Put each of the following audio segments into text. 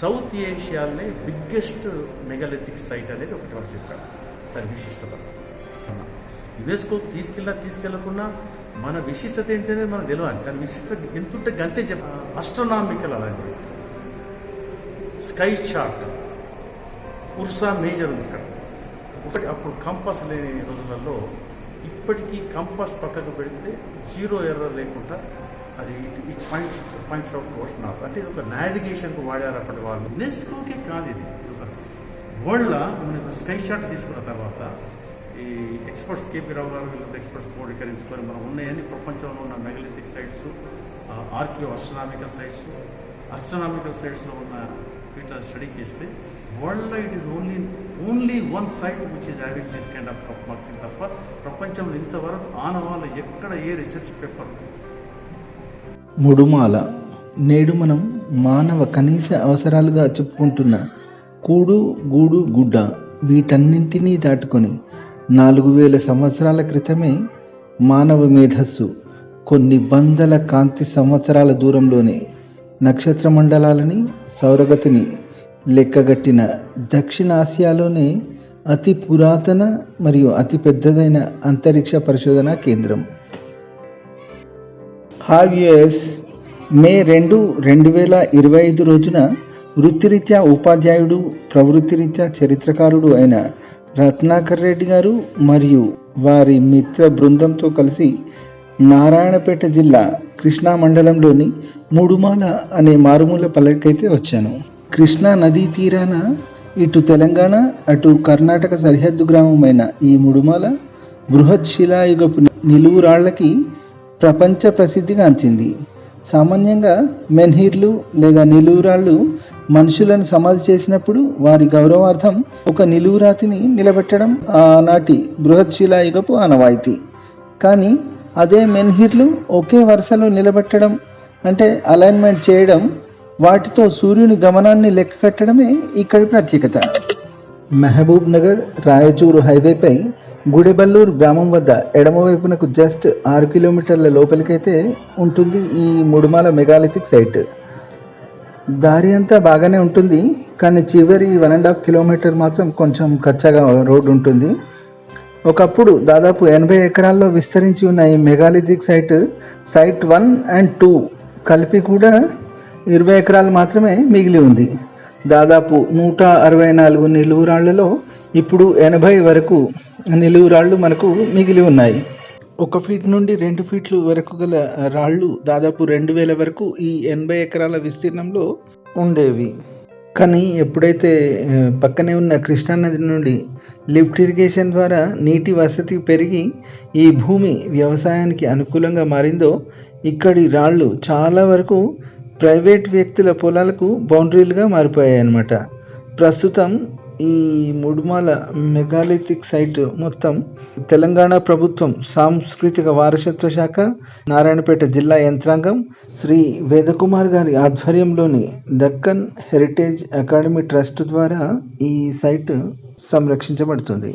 South ఏషియాలోనే biggest megalithic site అనేది ఒకటి వారు చెప్పారు. దాని విశిష్టత. యునెస్కో తీసుకెళ్ళినా తీసుకెళ్ళకుండా మన విశిష్టత ఏంటనేది మనకు తెలియాలి దాని విశిష్టత ఎంతుంటే గంతే చెప్ప అస్ట్రోనామికల్ అలాంటి స్కై చార్ట్ ఉర్సా మేజర్ ఉంది ఇక్కడ. ఒకటి అప్పుడు కంపాస్ లేని రోజులలో ఇప్పటికీ కంపాస్ పక్కకు పెడితే జీరో ఎర్ర లేకుండా అది it it points points out course of అంటే ఇది ఒక నావిగేషన్కు వాడారు అప్పటి వాళ్ళు. నెస్కోకే కాదు ఇది. వరల్డ్లో మనకు స్కై షాట్ తీసుకున్న తర్వాత ఈ ఎక్స్పర్ట్స్ కేపీ రావు గారు వీళ్ళంతా ఎక్స్పర్ట్స్ క్రోడీకరించుకొని మనం ఉన్నాయని ప్రపంచంలో ఉన్న megalithic sites archaeo astronomical sites astronomical సైట్స్లో ఉన్న వీటిలో స్టడీ చేస్తే వరల్డ్లో it is only only one site which is having this kind of cup marks తప్ప ప్రపంచంలో ఇంతవరకు ఆనవాళ్ళు ఎక్కడ ఏ రీసెర్చ్ పేపర్ ముడుమాల. నేడు మనం మానవ కనీస అవసరాలుగా చెప్పుకుంటున్న కూడు గూడు గుడ్డ వీటన్నింటినీ దాటుకొని నాలుగు వేల సంవత్సరాల క్రితమే మానవ మేధస్సు కొన్ని వందల కాంతి సంవత్సరాల దూరంలోనే నక్షత్ర మండలాలని సౌరగతిని లెక్కగట్టిన దక్షిణాసియాలోనే అతి పురాతన మరియు అతి పెద్దదైన అంతరిక్ష పరిశోధన కేంద్రం. హావ్యూఎస్ మే రెండు రెండు వేల ఇరవై ఐదు రోజున వృత్తిరీత్యా ఉపాధ్యాయుడు ప్రవృత్తిరీత్యా చరిత్రకారుడు అయిన రత్నాకర్ రెడ్డి గారు మరియు వారి మిత్ర బృందంతో కలిసి నారాయణపేట జిల్లా కృష్ణా మండలంలోని మూడుమాల అనే మారుమూల పల్లెకైతే వచ్చాను. కృష్ణా నదీ తీరాన ఇటు తెలంగాణ అటు కర్ణాటక సరిహద్దు గ్రామమైన ఈ ముడుమాల బృహత్ శిలాయుగపు నిలువురాళ్ళకి ప్రపంచ ప్రసిద్ధిగాంచింది సామాన్యంగా మెన్హీర్లు లేదా నిలువురాళ్ళు మనుషులను సమాధి చేసినప్పుడు వారి గౌరవార్థం ఒక నిలువురాతిని నిలబెట్టడం ఆనాటి బృహత్ శిలాయుగపు ఆనవాయితీ. కానీ అదే మెన్హీర్లు ఒకే వరుసలో నిలబెట్టడం అంటే అలైన్మెంట్ చేయడం వాటితో సూర్యుని గమనాన్ని లెక్క కట్టడమే ఇక్కడి ప్రత్యేకత. మహబూబ్ నగర్ రాయచూరు హైవేపై గుడెబల్లూరు గ్రామం వద్ద ఎడమవైపునకు జస్ట్ ఆరు కిలోమీటర్ల లోపలికైతే ఉంటుంది ఈ ముడుమాల మెగాలిథిక్ సైట్. దారి అంతా బాగానే ఉంటుంది కానీ చివరి వన్ అండ్ హాఫ్ కిలోమీటర్ మాత్రం కొంచెం కచ్చగా రోడ్ ఉంటుంది. ఒకప్పుడు దాదాపు ఎనభై ఎకరాల్లో విస్తరించి ఉన్న ఈ megalithic site site one and two కలిపి కూడా ఇరవై ఎకరాలు మాత్రమే మిగిలి ఉంది. దాదాపు నూట అరవై నాలుగు నిలువురాళ్ళలో ఇప్పుడు ఎనభై వరకు నిలువురాళ్ళు మనకు మిగిలి ఉన్నాయి. ఒక ఫీట్ నుండి రెండు ఫీట్లు వరకు గల రాళ్ళు దాదాపు రెండు వేల వరకు ఈ ఎనభై ఎకరాల విస్తీర్ణంలో ఉండేవి. కానీ ఎప్పుడైతే పక్కనే ఉన్న కృష్ణానది నుండి లిఫ్ట్ ఇరిగేషన్ ద్వారా నీటి వసతి పెరిగి ఈ భూమి వ్యవసాయానికి అనుకూలంగా మారిందో ఇక్కడి రాళ్ళు చాలా వరకు ప్రైవేట్ వ్యక్తుల పొలాలకు బౌండరీలుగా మారిపోయాయి అన్నమాట ప్రస్తుతం ఈ ముడుమల మెగాలిథిక్ సైట్ మొత్తం తెలంగాణ ప్రభుత్వం సాంస్కృతిక వారసత్వ శాఖ నారాయణపేట జిల్లా యంత్రాంగం శ్రీ వేదకుమార్ గారి ఆధ్వర్యంలోని దక్కన్ హెరిటేజ్ అకాడమీ ట్రస్ట్ ద్వారా ఈ సైట్ సంరక్షించబడుతుంది.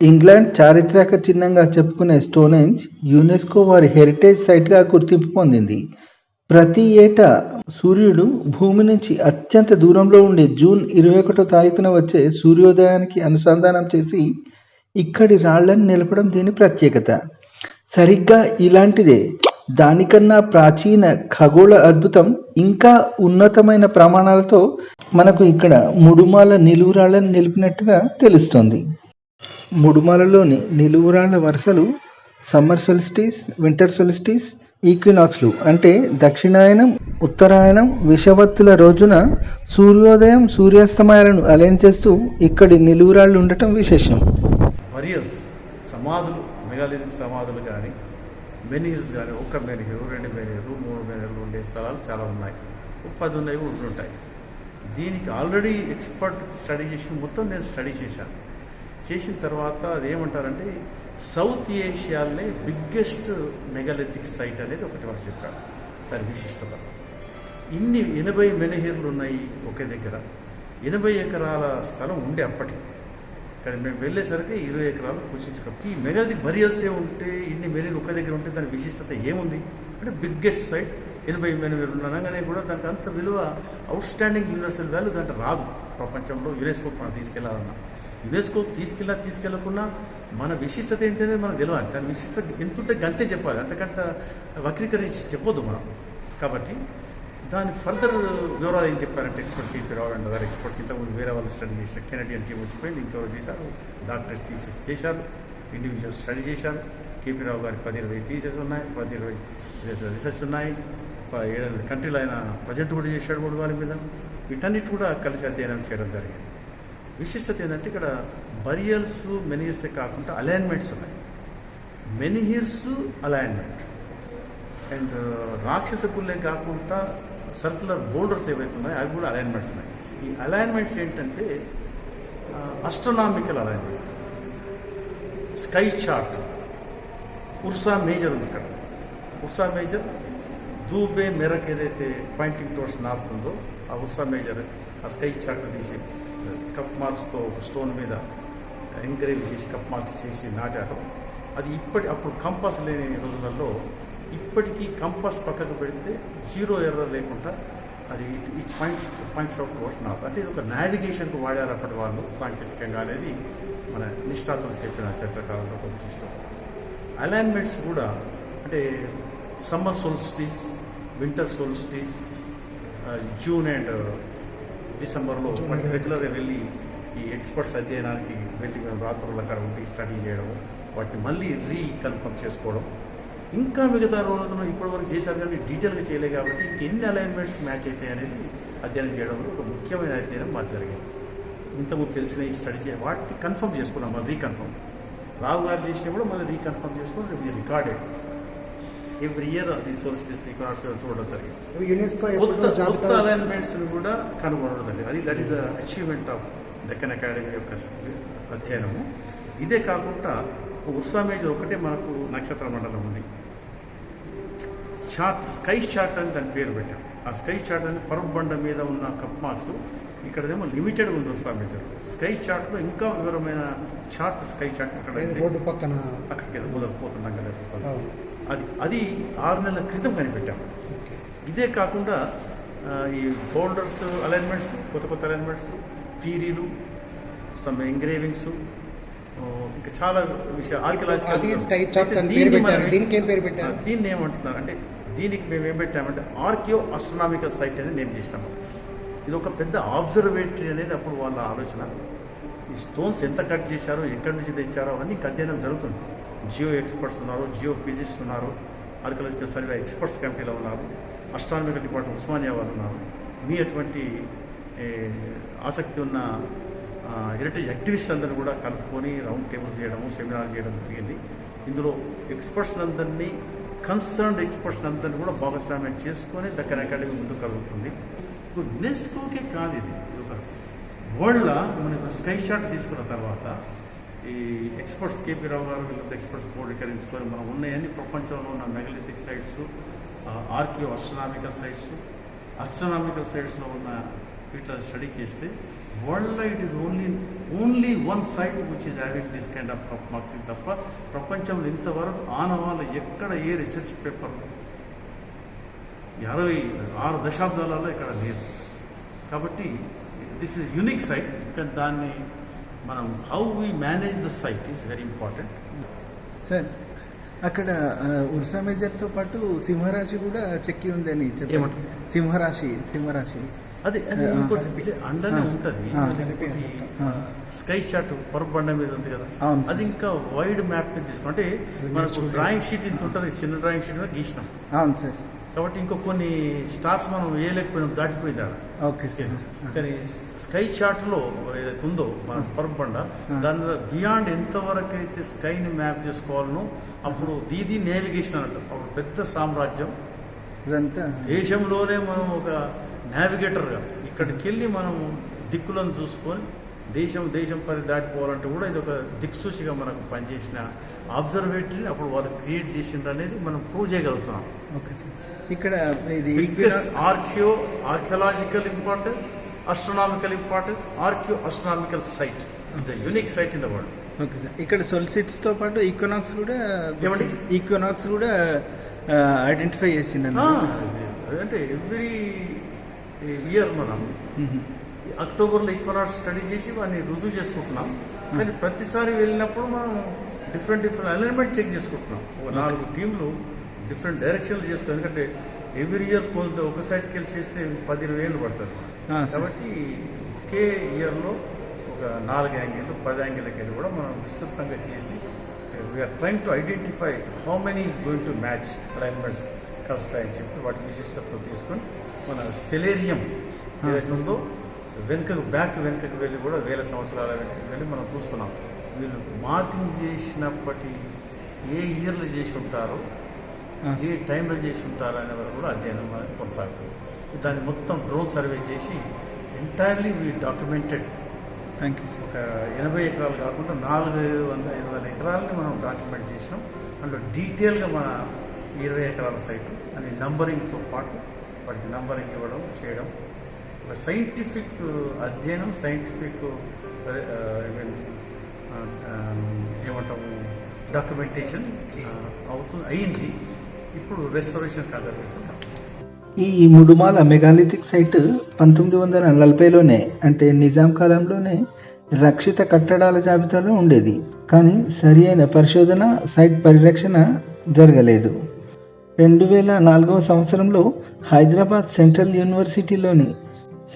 ఇంగ్లాండ్ చారిత్రక చిహ్నంగా చెప్పుకునే స్టోనేంజ్ యునెస్కో వారి హెరిటేజ్ సైట్గా గుర్తింపు పొందింది. ప్రతి ఏటా సూర్యుడు భూమి నుంచి అత్యంత దూరంలో ఉండే జూన్ ఇరవై ఒకటో తారీఖున వచ్చే సూర్యోదయానికి అనుసంధానం చేసి ఇక్కడి రాళ్ళను నిలపడం దీని ప్రత్యేకత. సరిగ్గా ఇలాంటిదే. దానికన్నా ప్రాచీన ఖగోళ అద్భుతం ఇంకా ఉన్నతమైన ప్రమాణాలతో మనకు ఇక్కడ ముడుమాల నిలువురాళ్ళను నిలిపినట్టుగా తెలుస్తోంది. ముడుమాలలోని నిలువురాళ్ళ వరుసలు సమ్మర్ సొలిస్టీస్ వింటర్ సొలిస్టిస్ ఈక్వినాక్స్లు అంటే దక్షిణాయనం ఉత్తరాయణం విషవత్తుల రోజున సూర్యోదయం సూర్యాస్తమయాలను అలైన్ చేస్తూ ఇక్కడి నిలువురాళ్ళు ఉండటం విశేషం. వరియర్స్ సమాధులు మెగాలిథిక్ సమాధులు కానీ మెనీర్స్ కానీ ఒక మెనీరు రెండు మెనీరు మూడు మెనీర్లు ఉండే స్థలాలు చాలా ఉన్నాయి. పది ఉన్నాయి ఉంటుంటాయి ఉంటాయి. దీనికి ఆల్రెడీ ఎక్స్పర్ట్ స్టడీ చేసి మొత్తం నేను స్టడీ చేశాను. చేసిన తర్వాత అదేమంటారంటే సౌత్ ఏషియాలోనే బిగ్గెస్ట్ మెగాలిథిక్ సైట్ అనేది ఒకటి వారు చెప్పారు దాని విశిష్టత. ఇన్ని ఎనభై మెనహీర్లు ఉన్నాయి ఒకే దగ్గర. ఎనభై ఎకరాల స్థలం ఉండే అప్పటికి. కానీ మేము వెళ్ళేసరికి ఇరవై ఎకరాలు కుషించుకోం ఈ మెగాలిథిక్ బరియల్సే ఉంటే ఇన్ని మెరీలు ఒక దగ్గర ఉంటే దాని విశిష్టత ఏముంది? అంటే బిగ్గెస్ట్ సైట్ ఎనభై ఎనిమిది అనగానే కూడా దానికి అంత విలువ అవుట్ స్టాండింగ్ యూనివర్సల్ వాల్యూ దాంట్లో రాదు. ప్రపంచంలో యునెస్కోకి మనం తీసుకెళ్ళాలన్నా. యునెస్కో తీసుకెళ్ళా తీసుకెళ్ళకుండా మన విశిష్టత ఏంటనేది మనకు తెలియాలి దాని విశిష్టత ఎంతుంటే గంతే చెప్పాలి. అంతకంటే వక్రీకరించి చెప్పొద్దు మనం. కాబట్టి దాని ఫర్దర్ వివరాలు ఏం చెప్పారంటే expert KP Rao and other experts ఇంతకుముందు వేరే వాళ్ళు స్టడీ చేశారు కెనడియన్ టీం వచ్చిపోయింది. ఇంకెవరు చేశారు? డాక్టర్స్ తీసేసి చేశారు. ఇండివిజువల్ స్టడీ చేశారు. కేపీ రావు గారి పది ఇరవై థీసెస్ ఉన్నాయి. పది ఇరవై రీసెర్చ్ ఉన్నాయి. ప- ఏడెనిమిది కంట్రీలో ఆయన ప్రజెంట్ కూడా చేశాడు మూడు వాళ్ళ మీద. వీటన్నిటి కూడా కలిసి అధ్యయనం చేయడం జరిగింది. విశిష్టత ఏంటంటే ఇక్కడ బరియల్స్ మెనియర్సే కాకుండా అలైన్మెంట్స్ ఉన్నాయి. మెనిహిర్స్ అలైన్మెంట్. అండ్ uh, రాక్షస పుల్లే కాకుండా సర్కులర్ బోల్డర్స్ ఏవైతే ఉన్నాయో అవి కూడా అలైన్మెంట్స్ ఉన్నాయి. ఈ అలైన్మెంట్స్ ఏంటంటే astronomical alignment sky chart Ursa Major ఉంది ఇక్కడ. ఉర్సా మేజర్ దూబే మెరక్ ఏదైతే పాయింటింగ్ టోర్స్ నార్త్ ఉందో ఆ ఉర్సా మేజర్ ఆ స్కై చార్ట్ తీసి uh, కప్ మార్క్స్తో ఒక స్టోన్ మీద ఎంకరేజ్ చేసి కప్ మార్క్స్ చేసి నాటారు. అది ఇప్పటి అప్పుడు కంపాస్ లేని రోజులలో ఇప్పటికీ కంపాస్ పక్కకు పెడితే జీరో ఎర్రర్ లేకుండా అది it it points points out towards north అంటే ఇది ఒక నావిగేషన్కు వాడారు అప్పటి వాళ్ళు సాంకేతికంగా అనేది మన నిష్ఠాతులు చెప్పిన చరిత్రకాలంలో ఒక విశిష్టత. అలైన్మెంట్స్ కూడా అంటే summer solstice winter solstice June and డిసెంబర్లో రెగ్యులర్గా వెళ్ళి ఈ ఎక్స్పర్ట్స్ అధ్యయనానికి వెళ్ళి మేము రాత్రులు అక్కడ ఉండి స్టడీ చేయడం వాటిని మళ్ళీ రీ కన్ఫర్మ్ చేసుకోవడం. ఇంకా మిగతా రోజుల్లో ఇప్పటివరకు చేశారు కానీ డీటెయిల్గా చేయలేదు కాబట్టి ఇంకెన్ని అలైన్మెంట్స్ మ్యాచ్ అవుతాయి అనేది అధ్యయనం చేయడంలో ఒక ముఖ్యమైన అధ్యయనం మాకు జరిగింది. ఇంతకుముందు తెలిసిన ఈ స్టడీ చే వాటిని కన్ఫర్మ్ చేసుకున్నాం మళ్ళీ రీకన్ఫర్మ్. రావు గారు చేసినా కూడా మళ్ళీ రీకన్ఫర్మ్ చేసుకుని ఇది రికార్డెడ్. ఎవ్రీ ఇయర్ అది సోలిస్టిస్ రికార్డ్స్ చూడడం జరిగింది. యునెస్కో కొత్త కొత్త జాబితా అలైన్మెంట్స్ కూడా కనుగొనడం జరిగింది. అది that is the achievement of Deccan academy యొక్క అధ్యయనము. ఇదే కాకుండా ఉర్సా మేజర్ ఒకటే మనకు నక్షత్ర మండలం ఉంది. చార్ట్ స్కై చార్ట్ అని దాని పేరు పెట్టాం. ఆ స్కై చార్ట్ అని పర్వబండ మీద ఉన్న కప్ మార్క్స్ ఇక్కడదేమో లిమిటెడ్ ఉంది ఉర్సా మేజర్. స్కై చార్ట్లో ఇంకా వివరమైన చార్ట్ స్కై చార్ట్ అక్కడ. రోడ్డు పక్కన? అక్కడికి మొదలుపోతున్నాం కదా. అది అది ఆరు నెలల క్రితం కనిపెట్టాం. ఇదే కాకుండా ఈ బోల్డర్స్ అలైన్మెంట్స్ కొత్త కొత్త అలైన్మెంట్స్ పీరీలు సమ్ ఎంగ్రేవింగ్స్ ఇంకా చాలా విషయాలు. ఆర్కియలాజికల్ దీనికి ఏం పేరు పెట్టారు? దీన్ని ఏమంటున్నారు అంటే దీనికి మేము ఏం పెట్టామంటే ఆర్కియో అస్ట్రనామికల్ సైట్ అని నేమ్ చేసినాము. ఇది ఒక పెద్ద ఆబ్జర్వేటరీ అనేది అప్పుడు వాళ్ళ ఆలోచన. ఈ స్టోన్స్ ఎంత కట్ చేశారో ఎక్కడి నుంచి తెచ్చారో అవన్నీ అధ్యయనం జరుగుతుంది. జియో ఎక్స్పర్ట్స్ ఉన్నారు జియో ఫిజిక్స్ ఉన్నారు ఆర్కియలాజికల్ సర్వే ఎక్స్పర్ట్స్ కమిటీలో ఉన్నారు అస్ట్రానమికల్ డిపార్ట్మెంట్ ఉస్మానియా వాళ్ళు ఉన్నారు. మీ అటువంటి ఆసక్తి ఉన్న హెరిటేజ్ యాక్టివిస్ట్ అందరిని కూడా కలుపుకొని రౌండ్ టేబుల్ చేయడము సెమినార్ చేయడం జరిగింది. ఇందులో ఎక్స్పర్ట్స్ అందరినీ కన్సర్న్డ్ ఎక్స్పర్ట్స్ అందరినీ కూడా భాగస్వామ్యం చేసుకొని దక్కన్ అకాడమీ ముందుకు కలుగుతుంది ఇప్పుడు యునెస్కోకే కాదు ఇది. ఒక వరల్డ్లో మనకు స్కై షాట్ తీసుకున్న తర్వాత ఈ ఎక్స్పర్ట్స్ కేపీ రావు గారు వీళ్ళతో ఎక్స్పర్ట్స్ క్రోడీకరించుకొని మనం ఉన్నాయని ప్రపంచంలో ఉన్న megalithic sites archaeo astronomical sites astronomical సైట్స్లో ఉన్న వీటిని స్టడీ చేస్తే వరల్డ్లో it is only only one site which is having this kind of cup marks తప్ప ప్రపంచంలో ఇంతవరకు ఆనవాళ్ళు ఎక్కడ ఏ రీసెర్చ్ పేపర్ అరవై ఆరు దశాబ్దాలలో ఇక్కడ లేదు. కాబట్టి దిస్ ఇస్ యునిక్ సైట్ కానీ దాన్ని మనం how we manage the site is very important sir అక్కడ ఉర్సా మేజర్తో పాటు సింహరాశి కూడా చెక్కి ఉందని ఏమంటారు? సింహరాశి సింహరాశి. అదే అది ఇంకోటి అండనే ఉంటుంది. స్కై చార్ట్ పొరబండ మీద ఉంది కదా. అది ఇంకా వైడ్ మ్యాప్ మీద తీసుకుంటే మనకు చూడలేదు. డ్రాయింగ్ షీట్ ఇంత ఉంటుంది చిన్న డ్రాయింగ్ షీట్ మీద గీసినాం. అవును సార్. కాబట్టి ఇంకో కొన్ని స్టార్స్ మనం వేయలేకపోయినాం దాటిపోయింది ఆడ. ఓకే కానీ స్కై చార్ట్లో ఏదైతే ఉందో మన పరబండ దానిలో బియాండ్ ఎంతవరకు అయితే స్కైని మ్యాప్ చేసుకోవాలనో అప్పుడు దీది నేవిగేషన్ అంటారు అప్పుడు పెద్ద సామ్రాజ్యం. ఇదంతా. దేశంలోనే మనం ఒక నావిగేటర్గా ఇక్కడికి వెళ్ళి మనం దిక్కులను చూసుకొని దేశం దేశం పరి దాటిపోవాలంటే కూడా ఇది ఒక దిక్సూచిగా మనకు పనిచేసిన అబ్జర్వేటరీ అప్పుడు వాళ్ళు క్రియేట్ చేసిండ్రు అనేది మనం ప్రూవ్ చేయగలుగుతున్నాం. Okay sir. ఇక్కడ ఇది archaeo archaeological importance astronomical importance archaeo astronomical site it's unique site in the world okay sir. ఇక్కడ సొలిసిట్స్తో పాటు ఈక్వనాక్స్ కూడా ఏమండి? ఈక్వనాక్స్ కూడా ఐడెంటిఫై చేసిండను అంటే ఎవ్రీ ఇయర్ మనం. అక్టోబర్లో ఈక్వనాట్ స్టడీ చేసి వాడిని రుజువు చేసుకుంటున్నాం. కానీ ప్రతిసారి వెళ్ళినప్పుడు మనం డిఫరెంట్ డిఫరెంట్ అలైన్మెంట్ చెక్ చేసుకుంటున్నాం. ఒక నాలుగు టీంలు డిఫరెంట్ డైరెక్షన్లు చేసుకున్నాం ఎందుకంటే ఎవ్రీ ఇయర్ పోతే ఒక సైడ్కి వెళ్ళి చేస్తే పది ఇరవై ఏళ్ళు పడుతుంది. కాబట్టి ఒకే ఇయర్లో ఒక నాలుగు యాంగిల్ పది యాంగిల్కి వెళ్ళి కూడా మనం విస్తృతంగా చేసి we're trying to identify how many is going to match alignments కలుస్తాయని చెప్పి వాటి విశిష్టతలు తీసుకొని మన స్టెలేరియం ఏదైతే ఉందో వెనుకకు బ్యాక్ వెనుకకు వెళ్ళి కూడా వేల సంవత్సరాల వెనుకకు వెళ్ళి మనం చూస్తున్నాం. వీళ్ళు మార్కింగ్ చేసినప్పటి ఏ ఇయర్లో చేసి ఉంటారో ఏ టైంలో చేసి ఉంటారో అనే వరకు కూడా అధ్యయనం అనేది కొనసాగుతుంది. దాన్ని మొత్తం డ్రోన్ సర్వే చేసి entirely we documented thank you ఒక ఎనభై ఎకరాలు కాకుండా నాలుగు వందల ఐదు వందల ఎకరాలని మనం డాక్యుమెంట్ చేసినాం. అందులో డీటెయిల్గా మన ఇరవై ఎకరాల సైటు అని నంబరింగ్తో పాటు వాటికి నంబర్కి ఇవ్వడం చేయడం. ఒక సైంటిఫిక్ అధ్యయనం సైంటిఫిక్ ఐ మీన్ ఏమంటాము డాక్యుమెంటేషన్ అవుతుంది అయింది. ఇప్పుడు రెస్టరేషన్ కన్జర్వేషన్ ఈ ముడుమాల మెగాలిథిక్ సైట్ పంతొమ్మిది వందల నలభైలోనే అంటే నిజాం కాలంలోనే రక్షిత కట్టడాల జాబితాలో ఉండేది. కానీ సరి అయిన పరిశోధన సైట్ పరిరక్షణ జరగలేదు. రెండు వేల నాలుగవ సంవత్సరంలో హైదరాబాద్ సెంట్రల్ యూనివర్సిటీలోని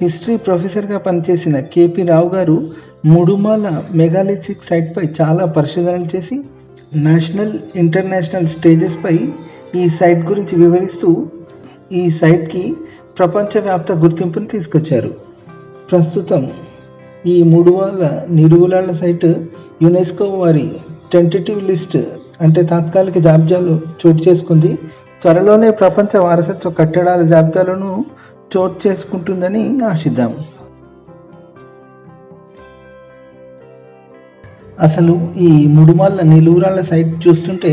హిస్టరీ ప్రొఫెసర్గా పనిచేసిన కేపీ రావు గారు ముడుమాల మెగాలిథిక్ సైట్పై చాలా పరిశోధనలు చేసి నేషనల్ ఇంటర్నేషనల్ స్టేజెస్పై ఈ సైట్ గురించి వివరిస్తూ ఈ సైట్కి ప్రపంచవ్యాప్త గుర్తింపును తీసుకొచ్చారు. ప్రస్తుతం ఈ మూడు వాళ్ళ నిలువులాళ్ళ సైట్ యునెస్కో వారి టెంటేటివ్ లిస్ట్ అంటే తాత్కాలిక జాబితాలో చోటు చేసుకుంది. త్వరలోనే ప్రపంచ వారసత్వ కట్టడాల జాబితాలను చోటు చేసుకుంటుందని ఆశిద్దాం. అసలు ఈ ముడుమల్ల నిలువురాళ్ళ సైట్ చూస్తుంటే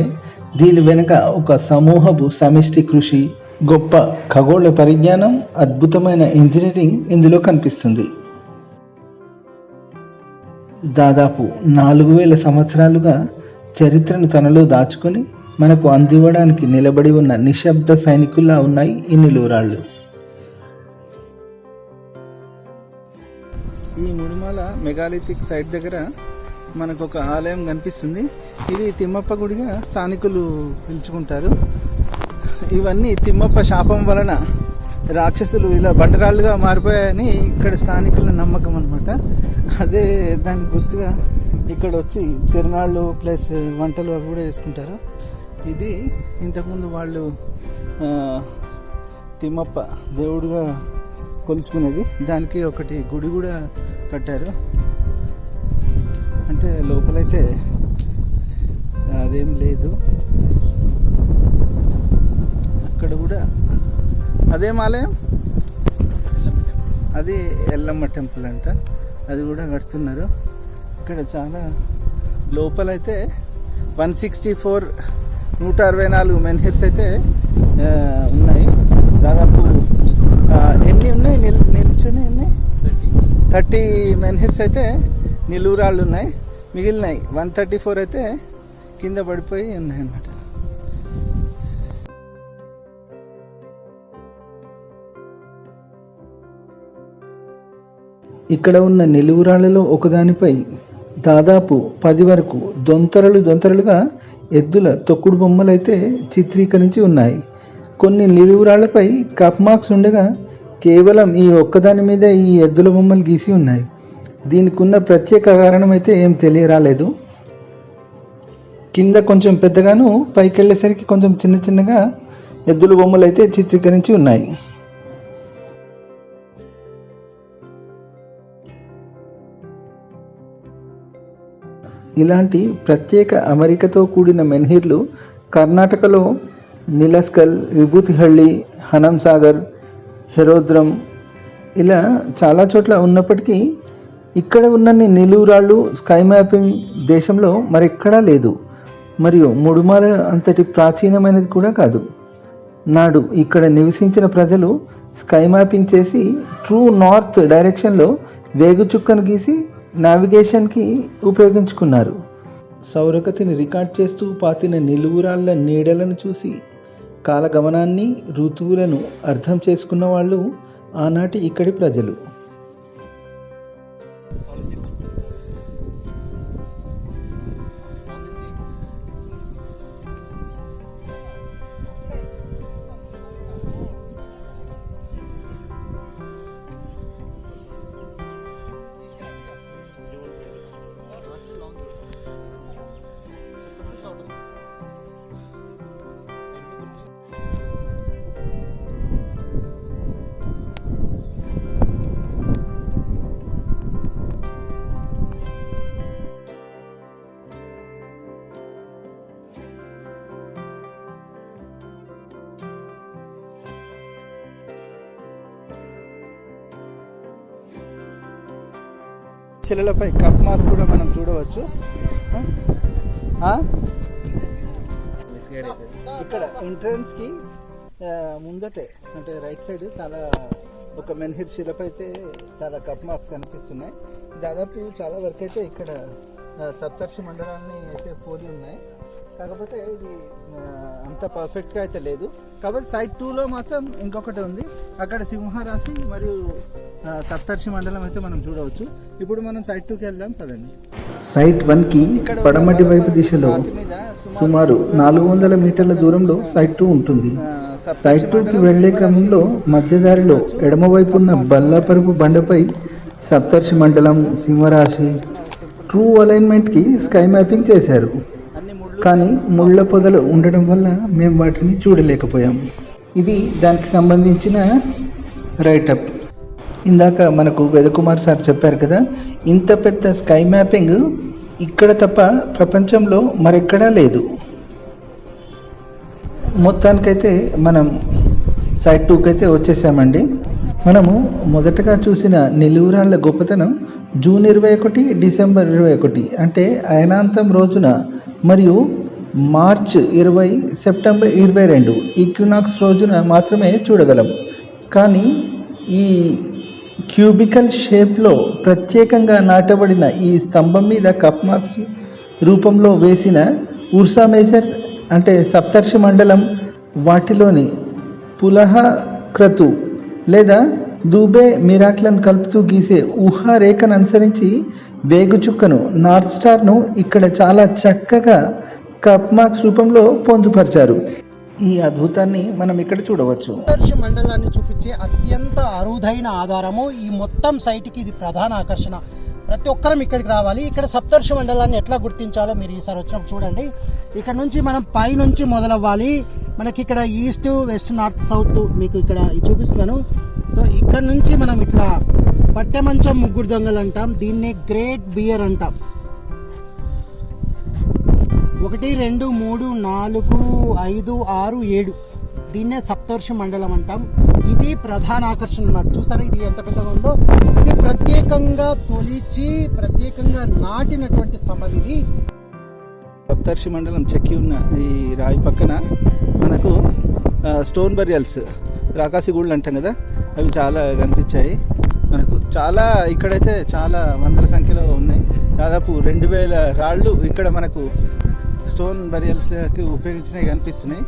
దీని వెనుక ఒక సమూహపు సమిష్టి కృషి గొప్ప ఖగోళ పరిజ్ఞానం అద్భుతమైన ఇంజనీరింగ్ ఇందులో కనిపిస్తుంది. దాదాపు నాలుగు వేల సంవత్సరాలుగా చరిత్రను తనలో దాచుకొని మనకు అందివ్వడానికి నిలబడి ఉన్న నిశ్శబ్ద సైనికుల్లా ఉన్నాయి ఈ నిలువరాళ్ళు ఈ ముడుమాల మెగాలిథిక్ సైట్ దగ్గర మనకు ఒక ఆలయం కనిపిస్తుంది. ఇది తిమ్మప్ప గుడిగా స్థానికులు పిలుచుకుంటారు. ఇవన్నీ తిమ్మప్ప శాపం వలన రాక్షసులు ఇలా బండరాళ్ళుగా మారిపోయాయని ఇక్కడ స్థానికుల నమ్మకం అనమాట అదే దాని గుర్తుగా ఇక్కడ వచ్చి తిరునాళ్ళు ప్లస్ వంటలు అవి కూడా వేసుకుంటారు. ఇది ఇంతకుముందు వాళ్ళు తిమ్మప్ప దేవుడుగా కొలుచుకునేది. దానికి ఒకటి గుడి కూడా కట్టారు. అంటే లోపలైతే అదేం లేదు. అక్కడ కూడా అదేం ఆలయం? అది ఎల్లమ్మ టెంపుల్ అంట. అది కూడా కడుతున్నారు. ఇక్కడ చాలా లోపలైతే వన్ సిక్స్టీ ఫోర్ నూట అరవై నాలుగు మెన్హిర్స్ అయితే ఉన్నాయి. దాదాపు ఎన్ని ఉన్నాయి? నిల్ నిల్చుని ఎన్ని? థర్టీ మెన్హిర్స్ అయితే నిలువురాళ్ళు ఉన్నాయి. మిగిలినాయి. వన్ థర్టీ ఫోర్ అయితే కింద పడిపోయి ఉన్నాయి అన్నమాట. ఇక్కడ ఉన్న నిలువురాళ్ళలో ఒకదానిపై దాదాపు పది వరకు దొంతరలు దొంతరలుగా ఎద్దుల తొక్కుడు బొమ్మలైతే చిత్రీకరించి ఉన్నాయి. కొన్ని నిలువురాళ్ళపై కప్ మార్క్స్ ఉండగా కేవలం ఈ ఒక్కదాని మీద ఈ ఎద్దుల బొమ్మలు గీసి ఉన్నాయి. దీనికి ఉన్న ప్రత్యేక కారణం అయితే ఏం తెలియరాలేదు. కింద కొంచెం పెద్దగాను పైకి వెళ్ళేసరికి కొంచెం చిన్న చిన్నగా ఎద్దుల బొమ్మలు అయితే చిత్రీకరించి ఉన్నాయి. ఇలాంటి ప్రత్యేక అమరికతో కూడిన మెన్హిర్లు కర్ణాటకలో నిలస్కల్ విభూతిహళ్ళి హనంసాగర్ హెరోద్రం ఇలా చాలా చోట్ల ఉన్నప్పటికీ ఇక్కడ ఉన్నన్ని నిలువురాళ్ళు స్కై మ్యాపింగ్ దేశంలో మరెక్కడా లేదు. మరియు ముడుమాల అంతటి ప్రాచీనమైనది కూడా కాదు. నాడు ఇక్కడ నివసించిన ప్రజలు స్కై మ్యాపింగ్ చేసి ట్రూ నార్త్ డైరెక్షన్లో వేగుచుక్కను గీసి నావిగేషన్కి ఉపయోగించుకున్నారు. సౌరగతిని రికార్డ్ చేస్తూ పాతిన నిలువురాళ్ళ నీడలను చూసి కాలగమనాన్ని ఋతువులను అర్థం చేసుకున్న వాళ్ళు ఆనాటి ఇక్కడి ప్రజలు. శిలలపై కప్ మాస్ కూడా మనం చూడవచ్చు. ఇక్కడ ఎంట్రన్స్కి ముందటే అంటే రైట్ సైడ్ చాలా ఒక మెన్హిర్ శిలపై అయితే చాలా కప్ మార్క్స్ కనిపిస్తున్నాయి. దాదాపు చాలా వరకు అయితే ఇక్కడ సప్తర్షి మండలాన్ని అయితే పోలి ఉన్నాయి. కాకపోతే ఇది అంత పర్ఫెక్ట్గా అయితే లేదు. కాబట్టి సైడ్ టూలో మాత్రం ఇంకొకటి ఉంది. అక్కడ సింహరాశి మరియు సప్తర్షి మండలం అయితే మనం చూడవచ్చు. ఇప్పుడు మనం సైడ్ టూకి వెళ్దాం పదండి. సైట్ వన్కి పడమటి వైపు దిశలో సుమారు నాలుగు వందల మీటర్ల దూరంలో సైట్ టూ ఉంటుంది. సైట్ టూకి వెళ్ళే క్రమంలో మధ్యదారిలో ఎడమవైపు ఉన్న బల్లాపరుపు బండపై సప్తర్షి మండలం సింహరాశి ట్రూ అలైన్మెంట్కి స్కై మ్యాపింగ్ చేశారు. కానీ ముళ్ళ పొదలు ఉండడం వల్ల మేము వాటిని చూడలేకపోయాం. ఇది దానికి సంబంధించిన రైటప్ ఇందాక మనకు వెదకుమార్ సార్ చెప్పారు కదా ఇంత పెద్ద స్కై మ్యాపింగ్ ఇక్కడ తప్ప ప్రపంచంలో మరెక్కడా లేదు. మొత్తానికైతే మనం సైడ్ టూకి అయితే వచ్చేసామండి. మనము మొదటగా చూసిన నిలువురాళ్ళ గొప్పతనం జూన్ ఇరవై ఒకటి డిసెంబర్ ఇరవై ఒకటి అంటే అయనాంతం రోజున మరియు మార్చ్ ఇరవై సెప్టెంబర్ ఇరవై రెండు ఈక్వినాక్స్ రోజున మాత్రమే చూడగలం. కానీ ఈ క్యూబికల్ షేప్లో ప్రత్యేకంగా నాటబడిన ఈ స్తంభం మీద కప్ మార్క్స్ రూపంలో వేసిన ఉర్సా మేజర్ అంటే సప్తర్షి మండలం వాటిలోని పులహ క్రతు లేదా దూబే మిరాక్లను కలుపుతూ గీసే ఊహారేఖను అనుసరించి వేగుచుక్కను నార్త్ స్టార్ను ఇక్కడ చాలా చక్కగా కప్ మార్క్స్ రూపంలో పొందుపరిచారు. ఈ అద్భుతాన్ని మనం ఇక్కడ చూడవచ్చు. సప్తర్షి మండలాన్ని చూపించే అత్యంత అరుదైన ఆధారము ఈ మొత్తం సైట్కి ఇది ప్రధాన ఆకర్షణ. ప్రతి ఒక్కరం ఇక్కడికి రావాలి. ఇక్కడ సప్తర్షి మండలాన్ని ఎట్లా గుర్తించాలో మీరు ఈసారి వచ్చినప్పుడు చూడండి. ఇక్కడ నుంచి మనం పై నుంచి మొదలవ్వాలి. మనకి ఇక్కడ ఈస్ట్ వెస్ట్ నార్త్ సౌత్ మీకు ఇక్కడ చూపిస్తున్నాను. సో ఇక్కడ నుంచి మనం ఇట్లా పట్టె మంచం ముగ్గురు దొంగలు అంటాం దీన్ని గ్రేట్ బియర్ అంటాం. ఒకటి రెండు మూడు నాలుగు ఐదు ఆరు ఏడు. దీన్నే సప్తర్షి మండలం అంటాం. ఇది ప్రధాన ఆకర్షణ అన్నమాట. చూసారా? ఇది ఎంత పెద్దగా ఉందో? ఇది ప్రత్యేకంగా తొలిచి ప్రత్యేకంగా నాటినటువంటి స్తంభం ఇది. సప్తర్షి మండలం చెక్కి ఉన్న ఈ రాయి పక్కన మనకు స్టోన్ బరియల్స్ రాకాసి గూళ్ళు అంటాం కదా? అవి చాలా కనిపించాయి మనకు. చాలా ఇక్కడైతే చాలా వందల సంఖ్యలో ఉన్నాయి. దాదాపు రెండు వేల రాళ్ళు ఇక్కడ మనకు స్టోన్ బరియల్స్కి ఉపయోగించినవి కనిపిస్తున్నాయి.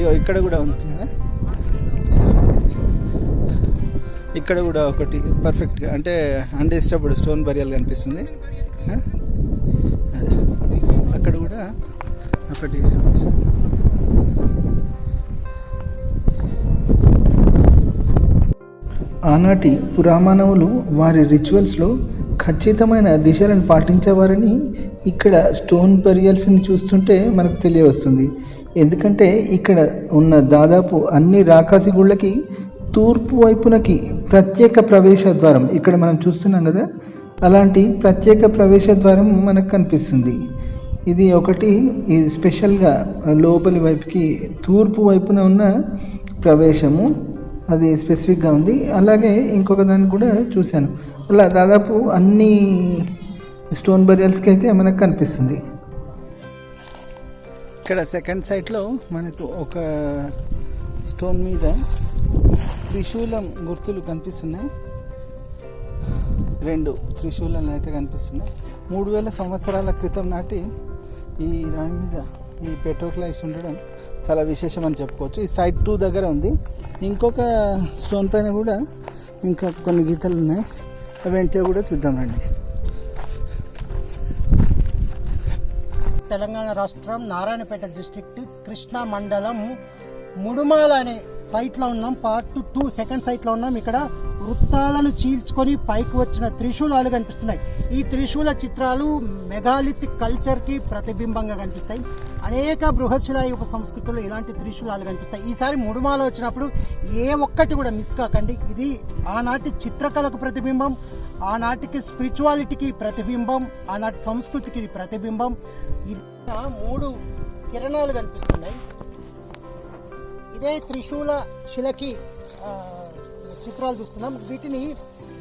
ఇగో ఇక్కడ కూడా ఉంది. కదా ఇక్కడ కూడా ఒకటి పర్ఫెక్ట్గా అంటే అన్డిస్టర్బ్డ్ స్టోన్ బరియల్ కనిపిస్తుంది. అక్కడ కూడా ఒకటి కనిపిస్తుంది. ఆనాటి పురామానవులు వారి రిచువల్స్లో ఖచ్చితమైన దిశలను పాటించేవారని ఇక్కడ స్టోన్ బరియల్స్ని చూస్తుంటే మనకు తెలియవస్తుంది. ఎందుకంటే ఇక్కడ ఉన్న దాదాపు అన్ని రాకాసి గుళ్ళకి తూర్పు వైపునకి ప్రత్యేక ప్రవేశ ద్వారం ఇక్కడ మనం చూస్తున్నాం కదా అలాంటి ప్రత్యేక ప్రవేశ ద్వారం మనకు కనిపిస్తుంది. ఇది ఒకటి ఇది స్పెషల్గా లోపలి వైపుకి తూర్పు వైపున ఉన్న ప్రవేశము అది స్పెసిఫిక్గా ఉంది. అలాగే ఇంకొక దాన్ని కూడా చూశాను. అలా దాదాపు అన్నీ స్టోన్ బరియల్స్కి అయితే మనకు కనిపిస్తుంది. ఇక్కడ సెకండ్ సైట్లో మనకు ఒక స్టోన్ మీద త్రిశూలం గుర్తులు కనిపిస్తున్నాయి. రెండు త్రిశూలాలు అయితే కనిపిస్తున్నాయి. మూడు వేల సంవత్సరాల క్రితం నాటి ఈ రాయి మీద ఈ పెట్రోక్లైస్ ఉండడం చాలా విశేషం అని చెప్పుకోవచ్చు. ఈ సైడ్ టూ దగ్గర ఉంది. ఇంకొక స్టోన్ పైన కూడా ఇంకా కొన్ని గీతలు ఉన్నాయి. అవి ఏంటో కూడా చూద్దాం రండి. తెలంగాణ రాష్ట్రం నారాయణపేట డిస్ట్రిక్ట్ కృష్ణా మండలం ముడుమాల అనే సైట్లో ఉన్నాం. పార్ట్ టూ సెకండ్ సైట్లో ఉన్నాం. ఇక్కడ వృత్తాలను చీల్చుకొని పైకి వచ్చిన త్రిశూలాలు కనిపిస్తున్నాయి. ఈ త్రిశూల చిత్రాలు మెగాలిథిక్ కల్చర్కి ప్రతిబింబంగా కనిపిస్తాయి. అనేక బృహశిలాయుగ సంస్కృతుల్లో ఇలాంటి త్రిశూలాలు కనిపిస్తాయి. ఈసారి ముడుమాల వచ్చినప్పుడు ఏ ఒక్కటి కూడా మిస్ కాకండి. ఇది ఆనాటి చిత్రకళకు ప్రతిబింబం ఆనాటికి స్పిరిచువాలిటీకి ప్రతిబింబం ఆనాటి సంస్కృతికి ఇది ప్రతిబింబం. ఇది మూడు కిరణాలు కనిపిస్తున్నాయి. ఇదే త్రిశూల శిలకి చిత్రాలు చూస్తున్నాం. వీటిని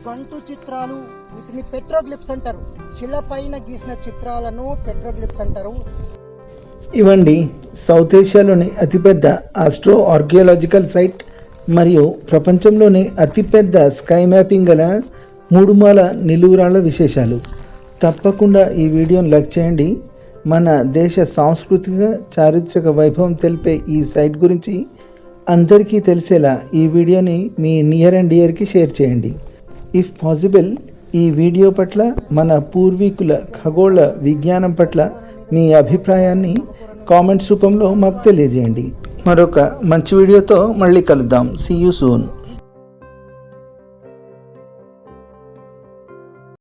గంటు చిత్రాలు వీటిని పెట్రోగ్లిప్స్ అంటారు. శిల పైన గీసిన చిత్రాలను పెట్రోగ్లిప్స్ అంటారు. ఇవండి సౌత్ ఏషియాలోని అతిపెద్ద ఆస్ట్రో ఆర్కియాలజికల్ సైట్ మరియు ప్రపంచంలోని అతిపెద్ద స్కై మ్యాపింగ్ గల మూడుమాల నిలువురాళ్ళ విశేషాలు. తప్పకుండా ఈ వీడియోని లైక్ చేయండి. మన దేశ సాంస్కృతిక చారిత్రక వైభవం తెలిపే ఈ సైట్ గురించి అందరికీ తెలిసేలా ఈ వీడియోని మీ నియర్ అండ్ డియర్కి షేర్ చేయండి. ఇఫ్ పాసిబుల్ ఈ వీడియో పట్ల మన పూర్వీకుల ఖగోళ విజ్ఞానం పట్ల మీ అభిప్రాయాన్ని కామెంట్స్ రూపంలో మాకు తెలియజేయండి. మరొక మంచి వీడియోతో మళ్ళీ కలుద్దాం. See you soon